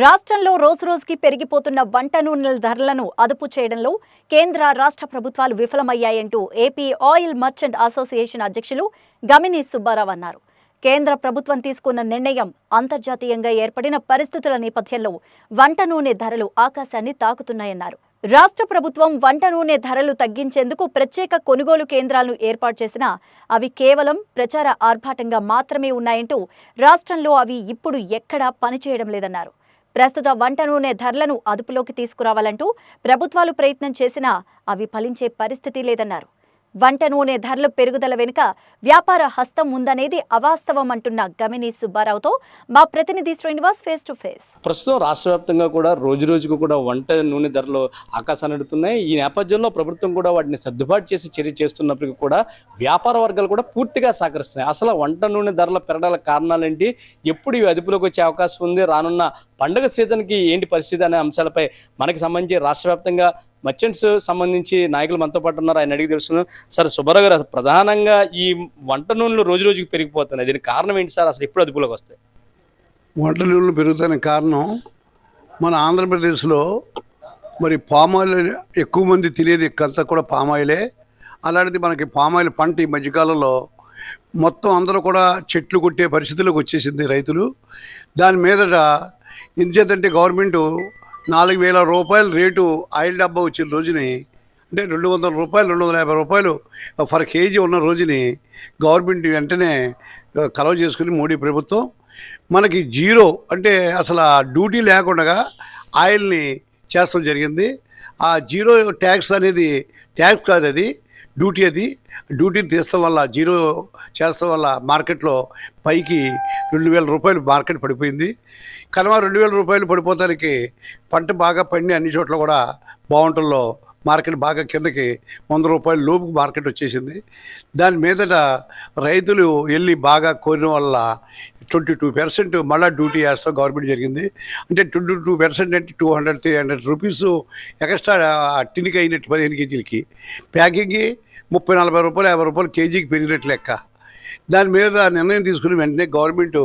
రాష్ట్రంలో రోజురోజుకి పెరిగిపోతున్న వంట నూనెల ధరలను అదుపు చేయడంలో కేంద్ర రాష్ట్ర ప్రభుత్వాలు విఫలమయ్యాయంటూ ఏపీ ఆయిల్ మర్చెంట్ అసోసియేషన్ అధ్యక్షులు గమిని సుబ్బారావు అన్నారు. కేంద్ర ప్రభుత్వం తీసుకున్న నిర్ణయం అంతర్జాతీయంగా ఏర్పడిన పరిస్థితుల నేపథ్యంలో వంట నూనె ధరలు ఆకాశాన్ని తాకుతున్నాయన్నారు. రాష్ట్ర ప్రభుత్వం వంట నూనె ధరలు తగ్గించేందుకు ప్రత్యేక కొనుగోలు కేంద్రాలను ఏర్పాటు చేసినా అవి కేవలం ప్రచార ఆర్భాటంగా మాత్రమే ఉన్నాయంటూ రాష్ట్రంలో అవి ఇప్పుడు ఎక్కడా పనిచేయడం లేదన్నారు. ప్రస్తుత వంట నూనె ధరలను అదుపులోకి తీసుకురావాలంటూ ప్రభుత్వాలు ప్రయత్నం చేసినా అవి ఫలించే పరిస్థితి లేదన్నారు. వంట నూనె ధరల పెరుగుదల వెనుక వ్యాపార హస్తం ఉందనేది అవాస్తవం అంటున్న గమిని సుబ్బారావుతో మా ప్రతినిధి శ్రీనివాస్ ఫేస్ టు ఫేస్ ప్రస్తుతం రాష్ట్ర వ్యాప్తంగా కూడా రోజు రోజుకు కూడా వంట నూనె ధరలు ఆకాశాన్ని అడుగుతున్నాయి. ఈ నేపథ్యంలో ప్రభుత్వం కూడా వాటిని సర్దుబాటు చేసి చర్య చేస్తున్నప్పటికీ కూడా వ్యాపార వర్గాలు కూడా పూర్తిగా సహకరిస్తున్నాయి. అసలు వంట నూనె ధరల పెరగడాల కారణాలేంటి ఎప్పుడు ఇవి అదుపులోకి వచ్చే అవకాశం ఉంది? రానున్న పండుగ సీజన్కి ఏంటి పరిస్థితి అనే అంశాలపై మనకి సంబంధించి రాష్ట్ర వ్యాప్తంగా మర్చెంట్స్ సంబంధించి నాయకులు మనతో పాటు ఉన్నారు. ఆయన అడిగి తెలుసుకున్నాం సార్ సుబ్బారావు గారు ప్రధానంగా ఈ వంట నూనెలు రోజు రోజుకి పెరిగిపోతున్నాయి. దీనికి కారణం ఏంటి సార్? అసలు ఎప్పుడు అదుపులోకి వస్తాయి? వంట నూనెలు పెరుగుతానికి కారణం మన ఆంధ్రప్రదేశ్లో మరి పామాయిల్ ఎక్కువ మంది తెలియదు అంతా కూడా పామాయిలే అలాంటిది మనకి పామాయిల్ పంట ఈ మధ్యకాలంలో మొత్తం అందరూ కూడా చెట్లు కొట్టే పరిస్థితులకు వచ్చేసింది రైతులు. దాని మీదట ఎందుచేతంటే గవర్నమెంటు నాలుగు వేల రూపాయల రేటు ఆయిల్ డబ్బా వచ్చిన రోజుని అంటే రెండు వందల రూపాయలు రెండు వందల యాభై రూపాయలు ఫర్ కేజీ ఉన్న రోజుని గవర్నమెంట్ వెంటనే కలవ చేసుకుని మోడీ ప్రభుత్వం. మనకి జీరో అంటే అసలు డ్యూటీ లేకుండా ఆయిల్ని చేస్తాం జరిగింది. ఆ జీరో ట్యాక్స్ అనేది ట్యాక్స్ కాదు అది డ్యూటీ అది. డ్యూటీని తీస్తాం వల్ల జీరో చేస్తాం వల్ల మార్కెట్లో పైకి రెండు వేల రూపాయలు మార్కెట్ పడిపోయింది. కనుమ రెండు వేల రూపాయలు పడిపోతానికి పంట బాగా పండి అన్ని చోట్ల కూడా బాగుంటుందో మార్కెట్ బాగా కిందకి వంద రూపాయల లోపు మార్కెట్ వచ్చేసింది. దాని మీదట రైతులు వెళ్ళి బాగా కోరిన వల్ల ట్వంటీ టూ పర్సెంట్ మళ్ళీ డ్యూటీ వేస్తాం గవర్నమెంట్ జరిగింది. అంటే ట్వంటీ టూ పర్సెంట్ అంటే two hundred three hundred rupees extra టిన్కి అయినట్టు పదిహేను కేజీలకి. ప్యాకింగ్కి ముప్పై నలభై రూపాయలు యాభై రూపాయలు కేజీకి పెరిగినట్లు లెక్క. దాని మీద నిర్ణయం తీసుకుని వెంటనే గవర్నమెంట్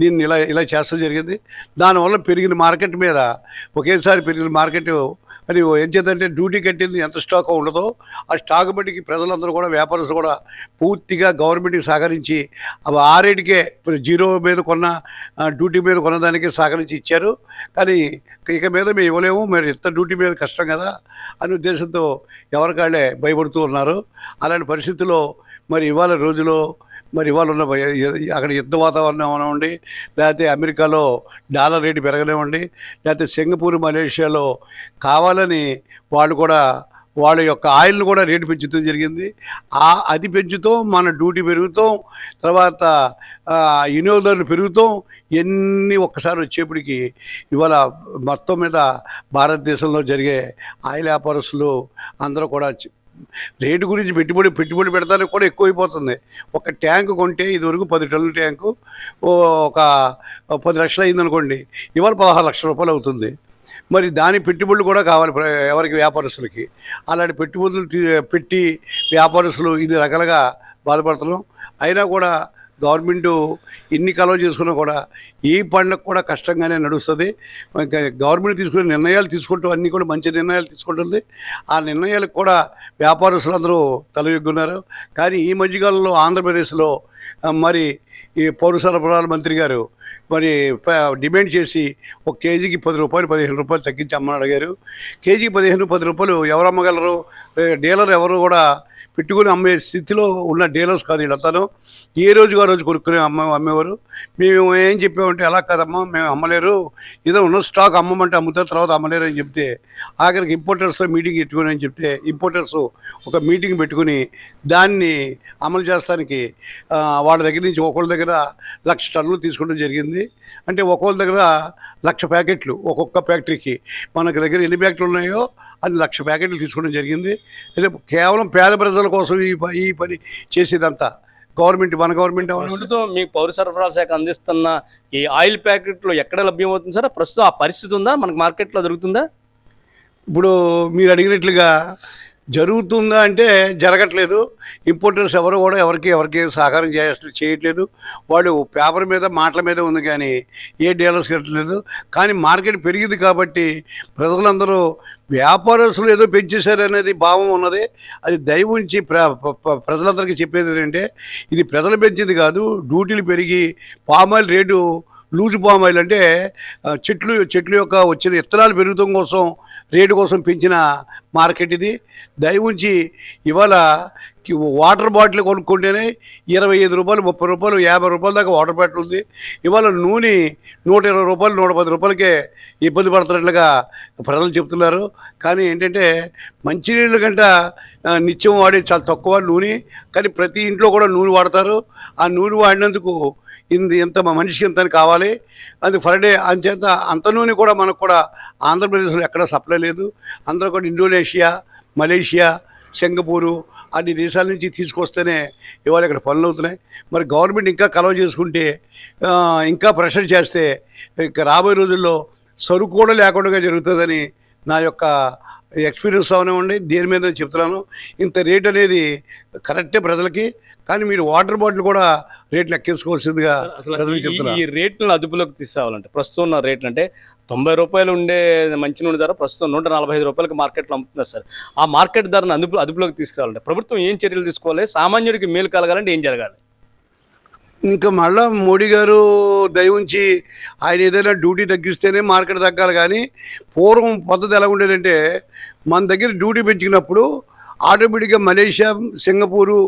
దీన్ని ఇలా ఇలా చేస్తూ జరిగింది. దానివల్ల పెరిగిన మార్కెట్ మీద ఒకేసారి పెరిగిన మార్కెట్ అది ఏం చేద్దంటే డ్యూటీ కట్టింది ఎంత స్టాక్ ఉండదో ఆ స్టాక్ బట్టికి ప్రజలందరూ కూడా వ్యాపారస్తులు కూడా పూర్తిగా గవర్నమెంట్కి సహకరించి అవి ఆ రేటుకే జీరో మీద కొన్న డ్యూటీ మీద కొన్నదానికి సహకరించి ఇచ్చారు. కానీ ఇక మీద మేము ఇవ్వలేము మరి ఇంత డ్యూటీ మీద కష్టం కదా అనే ఉద్దేశంతో ఎవరికాళ్ళే భయపడుతూ ఉన్నారు. అలాంటి పరిస్థితుల్లో మరి ఇవాళ రోజులో మరి ఇవాళ ఉన్న అక్కడ యుద్ధ వాతావరణం అవనివ్వండి లేకపోతే అమెరికాలో డాలర్ రేటు పెరగనివ్వండి లేకపోతే సింగపూర్ మలేషియాలో కావాలని వాళ్ళు కూడా వాళ్ళ యొక్క ఆయిల్ను కూడా రేటు పెంచుతూ జరిగింది. ఆ అది పెంచుతాం మన డ్యూటీ పెరుగుతాం తర్వాత వినియోగదారులు పెరుగుతాం ఎన్ని ఒక్కసారి వచ్చేప్పటికి ఇవాళ మొత్తం మీద భారతదేశంలో జరిగే ఆయిల్ వ్యాపారస్తులు అందరూ కూడా రేటు గురించి పెట్టుబడి పెట్టుబడి పెడతానికి కూడా ఎక్కువైపోతుంది. ఒక ట్యాంకు కొంటే ఇదివరకు పది టన్నుల ట్యాంకు ఓ ఒక పది లక్షలు అయిందనుకోండి ఇవాళ పదహారు లక్షల రూపాయలు అవుతుంది. మరి దాని పెట్టుబడులు కూడా కావాలి ఎవరికి? వ్యాపారస్తులకి. అలాంటి పెట్టుబడులు పెట్టి వ్యాపారస్తులు ఇన్ని రకాలుగా బాధపడుతున్నాం. అయినా కూడా గవర్నమెంట్ ఎన్ని కలవ చేసుకున్నా కూడా ఈ పండుగ కూడా కష్టంగానే నడుస్తుంది. గవర్నమెంట్ తీసుకునే నిర్ణయాలు తీసుకుంటూ అన్నీ కూడా మంచి నిర్ణయాలు తీసుకుంటుంది. ఆ నిర్ణయాలకు కూడా వ్యాపారస్తులు అందరూ తలయొగ్గున్నారు. కానీ ఈ మధ్యకాలంలో ఆంధ్రప్రదేశ్లో మరి ఈ పౌర సరఫరాల మంత్రి గారు మరి డిమాండ్ చేసి ఒక కేజీకి పది రూపాయలు పదిహేను రూపాయలు తగ్గించి అమ్మని అడిగారు. కేజీకి పదిహేను పది రూపాయలు ఎవరు అమ్మగలరు? డీలర్ ఎవరు కూడా పెట్టుకుని అమ్మే స్థితిలో ఉన్న డీలర్స్ కాదు వీళ్ళతను. ఏ రోజుగా రోజు కొనుక్కునే అమ్మ అమ్మేవారు. మేము ఏం చెప్పామంటే అలా కాదమ్మా మేము అమ్మలేరు. ఏదో ఉన్న స్టాక్ అమ్మమంటే అమ్ముతారు తర్వాత అమ్మలేరు అని చెప్తే ఆఖరికి ఇంపోర్టర్స్తో మీటింగ్ పెట్టుకుని అని చెప్తే ఇంపోర్టర్స్ ఒక మీటింగ్ పెట్టుకుని దాన్ని అమలు చేస్తానికి వాళ్ళ దగ్గర నుంచి ఒకళ్ళ దగ్గర లక్ష టన్నులు తీసుకోవడం జరిగింది. అంటే ఒక్కొక్క దగ్గర లక్ష ప్యాకెట్లు ఒక్కొక్క ఫ్యాక్టరీకి. మనకి దగ్గర ఎన్ని ఫ్యాక్టరీలు ఉన్నాయో అన్ని లక్ష ప్యాకెట్లు తీసుకోవడం జరిగింది. అయితే కేవలం పేద ప్రజల కోసం ఈ ప- ఈ పని చేసేదంతా గవర్నమెంట్ మన గవర్నమెంట్ ప్రస్తుతం మీ పౌర సరఫరాల శాఖ అందిస్తున్న ఈ ఆయిల్ ప్యాకెట్లు ఎక్కడ లభ్యమవుతుంది సార్? ప్రస్తుతం ఆ పరిస్థితి ఉందా? మనకు మార్కెట్లో దొరుకుతుందా? ఇప్పుడు మీరు అడిగినట్లుగా జరుగుతుందా అంటే జరగట్లేదు. ఇంపోర్టర్స్ ఎవరు కూడా ఎవరికి ఎవరికి సహకారం చేయ చేయట్లేదు. వాళ్ళు పేపర్ మీద మాటల మీద ఉంది కానీ ఏ డీలర్స్ కట్టలేదు. కానీ మార్కెట్ పెరిగింది కాబట్టి ప్రజలందరూ వ్యాపారస్తులు ఏదో పెంచేశారనేది భావం ఉన్నది. అది దయ ఉంచి ప్ర ప్రజలందరికీ చెప్పేది ఏంటంటే ఇది ప్రజలు పెంచింది కాదు డ్యూటీలు పెరిగి palm oil rate loose palm oil అంటే చెట్లు చెట్లు యొక్క వచ్చిన విత్తనాలు పెరుగుతాం కోసం రేటు కోసం పెంచిన మార్కెట్ ఇది. దయవుంచి ఇవాళ వాటర్ బాటిల్ కొనుక్కుంటేనే ఇరవై ఐదు రూపాయలు ముప్పై రూపాయలు యాభై రూపాయల దాకా వాటర్ బాటిల్ ఉంది. ఇవాళ నూనె నూట ఇరవై రూపాయలు నూట పది రూపాయలకే ఇబ్బంది పడుతున్నట్లుగా ప్రజలు చెప్తున్నారు. కానీ ఏంటంటే మంచినీళ్ళ కంట నిత్యం వాడే చాలా తక్కువ నూనె. కానీ ప్రతి ఇంట్లో కూడా నూనె వాడతారు. ఆ నూనె వాడినందుకు ఇది ఎంత మనిషికి ఎంత అని కావాలి. అది ఫర్ డే అంచేత అంత నూనె కూడా మనకు కూడా ఆంధ్రప్రదేశ్లో ఎక్కడ సప్లై లేదు. అందరూ కూడా ఇండోనేషియా మలేషియా సింగపూరు అన్ని దేశాల నుంచి తీసుకొస్తేనే ఇవాళ ఇక్కడ పనులు అవుతున్నాయి. మరి గవర్నమెంట్ ఇంకా కలవ చేసుకుంటే ఇంకా ప్రెషర్ చేస్తే ఇక రాబోయే రోజుల్లో సరుకు కూడా లేకుండా జరుగుతుందని నా యొక్క ఎక్స్పీరియన్స్ అవనివ్వండి దేని మీద చెప్తున్నాను. ఇంత రేట్ అనేది కరెక్టే ప్రజలకి కానీ మీరు వాటర్ బాటిల్ కూడా రేట్లు చెప్తున్నా. ఈ రేట్లను అదుపులోకి తీసుకురావాలంటే ప్రస్తుతం ఉన్న రేట్లు అంటే తొంభై రూపాయలు ఉండే మంచి నూనె ధర ప్రస్తుతం నూట నలభై ఐదు రూపాయలకి మార్కెట్లో అమ్ముతున్నారు సార్. ఆ మార్కెట్ ధరను అదుపు అదుపులోకి తీసుకురావాలంటే ప్రభుత్వం ఏం చర్యలు తీసుకోవాలి? సామాన్యుడికి మేలు కలగాలంటే ఏం జరగాలి? ఇంకా మళ్ళా మోడీ గారు దయవుంచి ఉంచి ఆయన ఏదైనా డ్యూటీ తగ్గిస్తేనే మార్కెట్ తగ్గాలి కానీ పూర్వం పద్ధతి ఎలా ఉండేదంటే మన దగ్గర డ్యూటీ పెంచుకున్నప్పుడు ఆటోమేటిక్గా మలేషియా సింగపూరు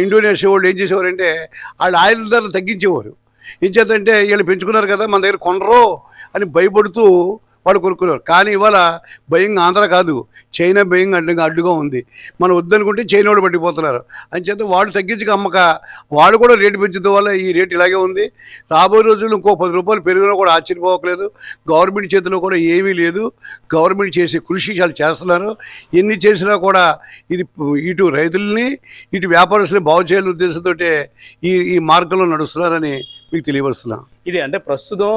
ఇండోనేషియా వాళ్ళు ఏం చేసేవారంటే వాళ్ళు ఆయిల్ ధరలు తగ్గించేవారు. ఏం చేద్దంటే వీళ్ళు పెంచుకున్నారు కదా మన దగ్గర కొనరు అని భయపడుతూ వాళ్ళు కొనుక్కున్నారు కానీ ఇవాళ భయంగా ఆంధ్ర కాదు. చైనా భయంగా అడ్డుగా అడ్డుగా ఉంది. మనం వద్దనుకుంటే చైనా వాడు పట్టిపోతున్నారు. అంచేత వాళ్ళు తగ్గించక అమ్మక వాళ్ళు కూడా రేటు పెంచడం వల్ల ఈ రేటు ఇలాగే ఉంది. రాబోయే రోజుల్లో ఇంకో పది రూపాయలు పెరిగినా కూడా ఆశ్చర్యపోవట్లేదు. గవర్నమెంట్ చేతిలో కూడా ఏమీ లేదు. గవర్నమెంట్ చేసే కృషి చాలా చేస్తున్నారు. ఎన్ని చేసినా కూడా ఇది ఇటు రైతుల్ని ఇటు వ్యాపారస్తుల్ని బాగు చేయాలనే ఉద్దేశంతో ఈ ఈ మార్గంలో నడుస్తున్నారని మీకు తెలియపరుస్తున్నా ఇది అంటే ప్రస్తుతం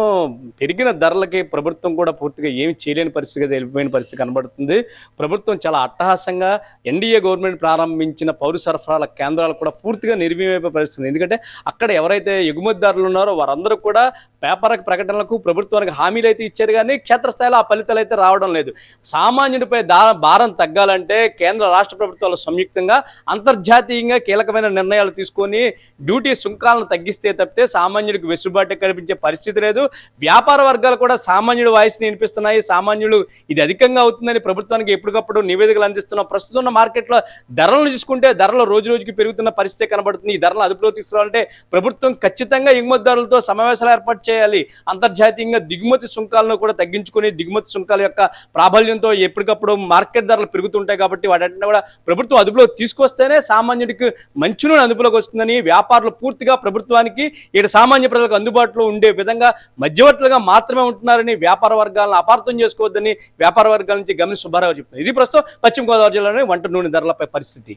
పెరిగిన ధరలకి ప్రభుత్వం కూడా పూర్తిగా ఏమి చేయలేని పరిస్థితిగా వెళ్ళిపోయిన పరిస్థితి కనబడుతుంది. ప్రభుత్వం చాలా అట్టహాసంగా ఎన్డీఏ గవర్నమెంట్ ప్రారంభించిన పౌర సరఫరాల కేంద్రాలు కూడా పూర్తిగా నిర్వీమైపోయే పరిస్థితి ఎందుకంటే అక్కడ ఎవరైతే ఎగుమతిదారులు ఉన్నారో వారందరూ కూడా పేపర్ ప్రకటనలకు ప్రభుత్వానికి హామీలు అయితే ఇచ్చారు కానీ క్షేత్రస్థాయిలో ఆ ఫలితాలు అయితే రావడం లేదు. సామాన్యుడిపై దా భారం తగ్గాలంటే కేంద్ర రాష్ట్ర ప్రభుత్వాలు సంయుక్తంగా అంతర్జాతీయంగా కీలకమైన నిర్ణయాలు తీసుకొని డ్యూటీ సుంకాలను తగ్గిస్తే తప్పితే సామాన్యుడికి వెసులుబాటు కనిపించే పరిస్థితి లేదు. వ్యాపార వర్గాలు కూడా సామాన్యుడు వాయిస్ని వినిపిస్తున్నాయి. సామాన్యులు ఇది అధికంగా అవుతుందని ప్రభుత్వానికి ఎప్పటికప్పుడు నివేదికలు అందిస్తున్న ప్రస్తుతం ఉన్న మార్కెట్లో ధరలను చూసుకుంటే ధరలు రోజు రోజుకి పెరుగుతున్న పరిస్థితి కనబడుతుంది. ఈ ధరలను అదుపులో తీసుకురావాలంటే ప్రభుత్వం ఖచ్చితంగా ఎగుమతిదారులతో సమావేశాలు ఏర్పాటు చేయాలి. అంతర్జాతీయంగా దిగుమతి సుంకాలను కూడా తగ్గించుకొని దిగుమతి సుంకాల యొక్క ప్రాబల్యంతో ఎప్పటికప్పుడు మార్కెట్ ధరలు పెరుగుతుంటాయి కాబట్టి వాటిని కూడా ప్రభుత్వం అదుపులో తీసుకొస్తేనే సామాన్యుడికి మంచి నూనె అదుపులోకి వస్తుందని వ్యాపారులు పూర్తిగా ప్రభుత్వానికి ఇక్కడ సామాన్య ప్రజలకు అందుబాటులో ఉండే విధంగా మధ్యవర్తులుగా మాత్రమే ఉంటున్నారని వ్యాపార వర్గాలను అపార్థం చేసుకోవద్దని వ్యాపార వర్గాల నుంచి గమని సుబ్బారావు చెప్తున్నారు. ఇది ప్రస్తుతం పశ్చిమ గోదావరి జిల్లాలోని వంట నూనె ధరలపై పరిస్థితి.